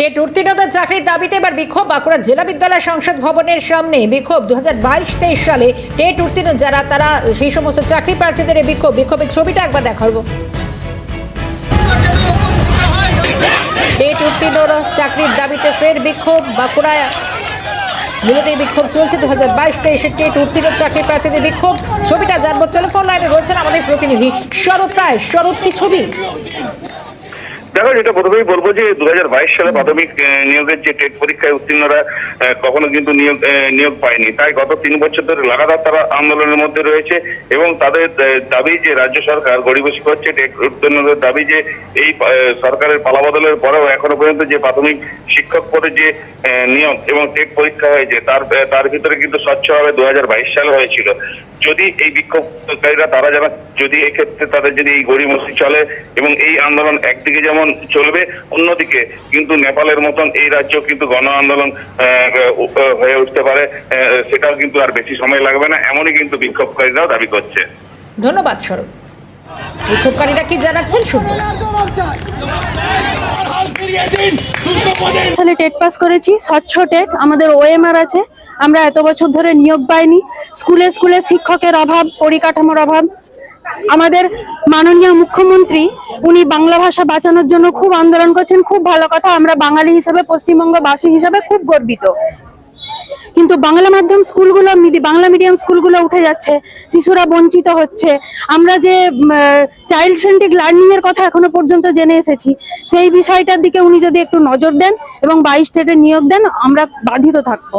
TET উত্তীর্ণতার চাকরির দাবিতে এবার বিক্ষোভ। বাঁকুড়া জেলা বিদ্যালয় সংসদ ভবনের সামনে বিক্ষোভ। দু হাজার বাইশ তেইশ সালে টেট উত্তীর্ণ যারা, তারা সেই সমস্ত চাকরি প্রার্থীদের বিক্ষোভ। বিক্ষোভের ছবিটা একবার দেখাবো। টেট উত্তীর্ণরা চাকরির দাবিতে ফের বিক্ষোভ। বাঁকুড়ায় মূলত এই বিক্ষোভ চলছে। দু হাজার বাইশ তেইশে টেট উত্তীর্ণ চাকরি প্রার্থীদের বিক্ষোভ। ছবিটা জানব। টেলিফোন লাইনে রয়েছেন আমাদের প্রতিনিধি স্বরূপ রায়। স্বরূপ, কি ছবি? দেখো যেটা প্রথমেই বলব যে দু হাজার বাইশ সালে প্রাথমিক নিয়োগের যে টেট পরীক্ষায় উত্তীর্ণরা কখনো কিন্তু নিয়োগ নিয়োগ পায়নি। তাই গত তিন বছর ধরে লাগাতার তারা আন্দোলনের মধ্যে রয়েছে এবং তাদের দাবি যে রাজ্য সরকার গরিবসী করছে টেট উত্তীর্ণদের দাবি যে এই সরকারের পালাবদলের পরেও এখনও পর্যন্ত যে প্রাথমিক শিক্ষক পদে যে নিয়োগ এবং টেট পরীক্ষা হয়েছে, তার তার ভিতরে কিন্তু স্বচ্ছভাবে দু সালে হয়েছিল। যদি এই বিক্ষোভকারীরা, তারা যারা যদি এক্ষেত্রে তাদের যদি এই গরিমসি চলে এবং এই আন্দোলন একদিকে যেমন চলবে, অন্যদিকে কিন্তু নেপালের মতন এই রাজ্য কিন্তু গণ আন্দোলন হয়ে উঠতে পারে সেটাও কিন্তু আর বেশি সময় লাগবে না, এমনই কিন্তু বিক্ষোভকারীরাও দাবি করছে। ধন্যবাদ স্বরূপ বিক্ষোভকারীরা কি জানাচ্ছেন? শুনব সালে টেট পাস করেছি, স্বচ্ছ টেট, আমাদের ওএমআর আছে। আমরা এত বছর ধরে নিয়োগ পাইনি। স্কুলে স্কুলে শিক্ষকের অভাব, পরিকাঠামোর অভাব। আমাদের মাননীয় মুখ্যমন্ত্রী, উনি বাংলা ভাষা বাঁচানোর জন্য খুব আন্দোলন করছেন। খুব ভালো কথা, আমরা বাঙালি হিসাবে, পশ্চিমবঙ্গবাসী হিসাবে খুব গর্বিত। কিন্তু বাংলা মাধ্যম স্কুলগুলো বাংলা মিডিয়াম স্কুলগুলো উঠে যাচ্ছে, শিশুরা বঞ্চিত হচ্ছে। আমরা যে চাইল্ড সেন্ট্রিক লার্নিংয়ের কথা এখনও পর্যন্ত জেনে এসেছি, সেই বিষয়টার দিকে উনি যদি একটু নজর দেন এবং বাইশ স্টেটে নিয়োগ দেন, আমরা বাধিত থাকব।